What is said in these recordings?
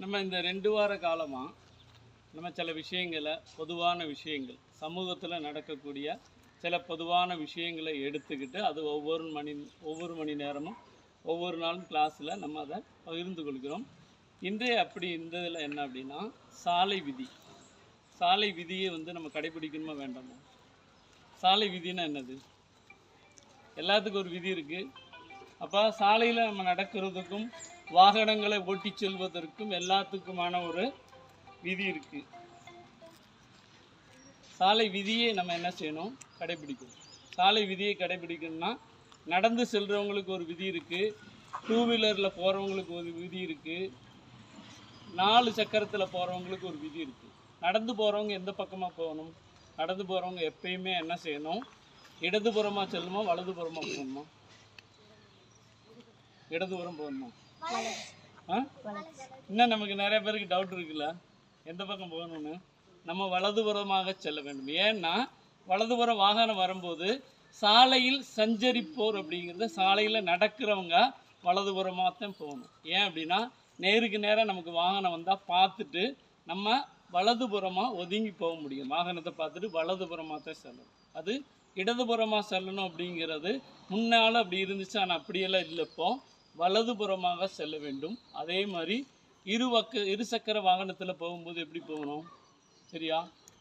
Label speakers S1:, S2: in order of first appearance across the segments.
S1: நம்ம இந்த ரெண்டு வார காலமாக நம்ம சில விஷயங்களை பொதுவான விஷயங்கள் சமூகத்தில் நடக்கக்கூடிய சில பொதுவான விஷயங்களை எடுத்துக்கிட்டு அது ஒவ்வொரு மணி ஒவ்வொரு மணி நேரமும் ஒவ்வொரு நாளும் கிளாஸில் நம்ம அதை பகிர்ந்து கொள்கிறோம். இன்றைய அப்படி இந்த இதில் என்ன அப்படின்னா சாலை விதி. சாலை விதியை வந்து நம்ம கடைபிடிக்கணுமா வேண்டாமா? சாலை விதினா என்னது? எல்லாத்துக்கும் ஒரு விதி இருக்குது அப்போ சாலையில் நம்ம நடக்கிறதுக்கும் வாகனங்களை ஓட்டி செல்வதற்கும் எல்லாத்துக்குமான ஒரு விதி இருக்குது சாலை விதியை நம்ம என்ன செய்யணும்? கடைபிடிக்கணும். சாலை விதியை கடைபிடிக்கணும்னா நடந்து செல்கிறவங்களுக்கு ஒரு விதி இருக்குது டூ வீலரில் போகிறவங்களுக்கு ஒரு விதி இருக்குது நாலு சக்கரத்தில் போகிறவங்களுக்கு ஒரு விதி இருக்குது நடந்து போகிறவங்க எந்த பக்கமாக போகணும்? நடந்து போகிறவங்க எப்பயுமே என்ன செய்யணும்? இடதுபுறமாக செல்லணுமா வலதுபுறமாக போகணுமா? இடதுபுறம் போகணுமா? ஆ? இன்னும் நமக்கு நிறைய பேருக்கு டவுட் இருக்குல்ல? எந்த பக்கம் போகணும்னு? நம்ம வலதுபுறமாக செல்ல வேண்டும். ஏன்னா வலதுபுறம் வாகனம் வரும்போது சாலையில் சஞ்சரிப்போர் அப்படிங்கிறது சாலையில் நடக்கிறவங்க வலதுபுறமாக தான் போகணும். ஏன் அப்படின்னா நேருக்கு நேராக நமக்கு வாகனம் வந்தால் பார்த்துட்டு நம்ம வலதுபுறமாக ஒதுங்கி போக முடியும். வாகனத்தை பார்த்துட்டு வலதுபுறமாக தான் செல்லணும். அது இடதுபுறமாக செல்லணும் அப்படிங்கிறது முன்னால் அப்படி இருந்துச்சு ஆனால் அப்படியெல்லாம் இல்லை இப்போ. வலதுபுறமாக செல்ல வேண்டும். அதே மாதிரி இரு பக்க இருசக்கர வாகனத்தில் போகும்போது எப்படி போகணும்? சரியா?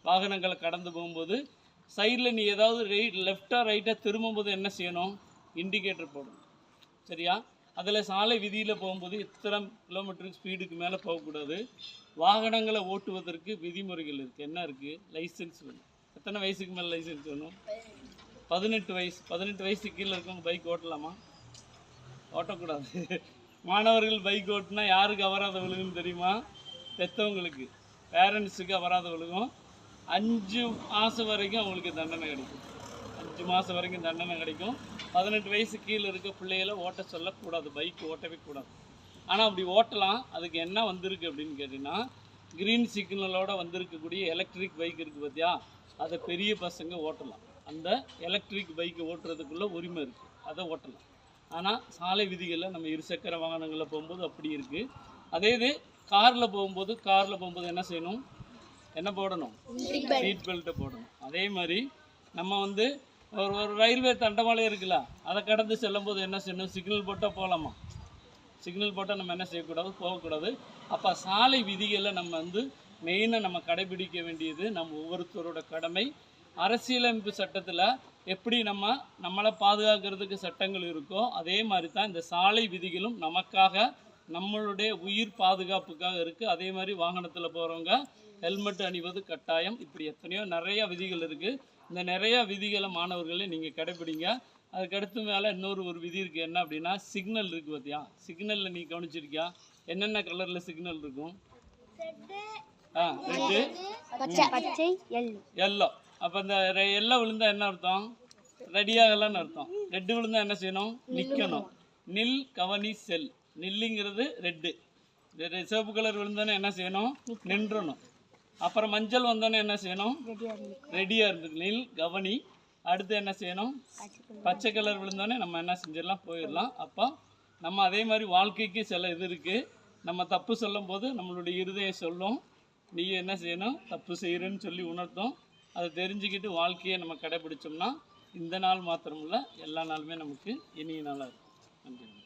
S1: வாகனங்களை கடந்து போகும்போது சைடில் நீ ஏதாவது ரைட் லெஃப்டாக ரைட்டாக திரும்பும்போது என்ன செய்யணும்? இண்டிகேட்டர் போடணும். சரியா? அதில் சாலை விதியில் போகும்போது இத்தனை கிலோமீட்டருக்கு ஸ்பீடுக்கு மேலே போகக்கூடாது. வாகனங்களை ஓட்டுவதற்கு விதிமுறைகள் இருக்குது என்ன இருக்குது லைசன்ஸ் வேணும். எத்தனை வயசுக்கு மேலே லைசன்ஸ் வேணும்? பதினெட்டு. வயசு பதினெட்டு வயசுக்கு கீழே இருக்கவங்க பைக் ஓட்டலாமா? ஓட்டக்கூடாது. மாணவர்கள் பைக் ஓட்டினா யாருக்கு அபராதம் விழுகுன்னு தெரியுமா? பெற்றவங்களுக்கு பேரண்ட்ஸுக்கு அபராதம் விழுகும். அஞ்சு மாதம் வரைக்கும் அவங்களுக்கு தண்டனை கிடைக்கும். அஞ்சு மாதம் வரைக்கும் தண்டனை கிடைக்கும். பதினெட்டு வயசு கீழே இருக்க பிள்ளைகளை ஓட்ட சொல்லக்கூடாது. பைக் ஓட்டவே கூடாது. ஆனால் அப்படி ஓட்டலாம். அதுக்கு என்ன வந்திருக்கு அப்படின்னு கேட்டிங்கன்னா க்ரீன் சிக்னலோடு வந்திருக்கக்கூடிய எலக்ட்ரிக் பைக் இருக்குது பார்த்தியா அதை பெரிய பசங்க ஓட்டலாம். அந்த எலக்ட்ரிக் பைக்கை ஓட்டுறதுக்குள்ளே உரிமை இருக்குது அதை ஓட்டலாம். ஆனால் சாலை விதிகளில் நம்ம இருசக்கர வாகனங்களில் போகும்போது அப்படி இருக்குது அதே இது காரில் போகும்போது காரில் போகும்போது என்ன செய்யணும்? என்ன போடணும்? சீட் பெல்ட்டை போடணும். அதே மாதிரி நம்ம வந்து ஒரு ஒரு ரயில்வே தண்டவாளம் இருக்குல்ல அதை கடந்து செல்லும்போது என்ன செய்யணும்? சிக்னல் போட்டால் போகலாமா சிக்னல் போட்டால் நம்ம என்ன செய்யக்கூடாது? போகக்கூடாது. அப்போ சாலை விதிகளை நம்ம வந்து மெயினாக நம்ம கடைபிடிக்க வேண்டியது நம்ம ஒவ்வொருத்தரோட கடமை. அரசியலமைப்பு சட்டத்தில் எப்படி நம்ம நம்மளை பாதுகாக்கிறதுக்கு சட்டங்கள் இருக்கோ அதே மாதிரி தான் இந்த சாலை விதிகளும் நமக்காக நம்மளுடைய உயிர் பாதுகாப்புக்காக இருக்குது அதே மாதிரி வாகனத்தில் போகிறவங்க ஹெல்மெட் அணிவது கட்டாயம். இப்படி எத்தனையோ நிறைய விதிகள் இருக்குது இந்த நிறைய விதிகளை மாணவர்களை நீங்கள் கடைபிடிங்க அதுக்கடுத்து மேலே இன்னொரு ஒரு விதி இருக்குது என்ன அப்படின்னா சிக்னல் இருக்குது பார்த்தியா சிக்னலில் நீ கவனிச்சிருக்கியா? என்னென்ன கலரில் சிக்னல் இருக்கும்? ஆ ரெட்டு. எல்லோ. அப்போ இந்த எல்லாம் விழுந்தா என்ன அர்த்தம்? ரெடியாகலன்னு அர்த்தம். ரெட்டு விழுந்தா என்ன செய்யணும்? நிற்கணும் நில் கவனி செல். நில்லுங்கிறது ரெட்டு. சிவப்பு கலர் விழுந்தோன்னே என்ன செய்யணும்? நின்றணும். அப்புறம் மஞ்சள் வந்தோன்னே என்ன செய்யணும்? ரெடியாக இருந்தது நில் கவனி. அடுத்து என்ன செய்யணும்? பச்சை கலர் விழுந்தோடனே நம்ம என்ன செஞ்சிடலாம்? போயிடலாம். அப்போ நம்ம அதே மாதிரி வாழ்க்கைக்கு சில இது இருக்குது நம்ம தப்பு சொல்லும் போது நம்மளுடைய இருதயம் சொல்லும். நீ என்ன செய்யணும்? தப்பு செய்கிறேன்னு சொல்லி உணர்த்தும். அதை தெரிஞ்சுக்கிட்டு வாழ்க்கையை நம்ம கடைபிடிச்சோம்னா இந்த நாள் மாத்திரமில்ல எல்லா நாளுமே நமக்கு இனிய நாளாக இருக்கும். நன்றி.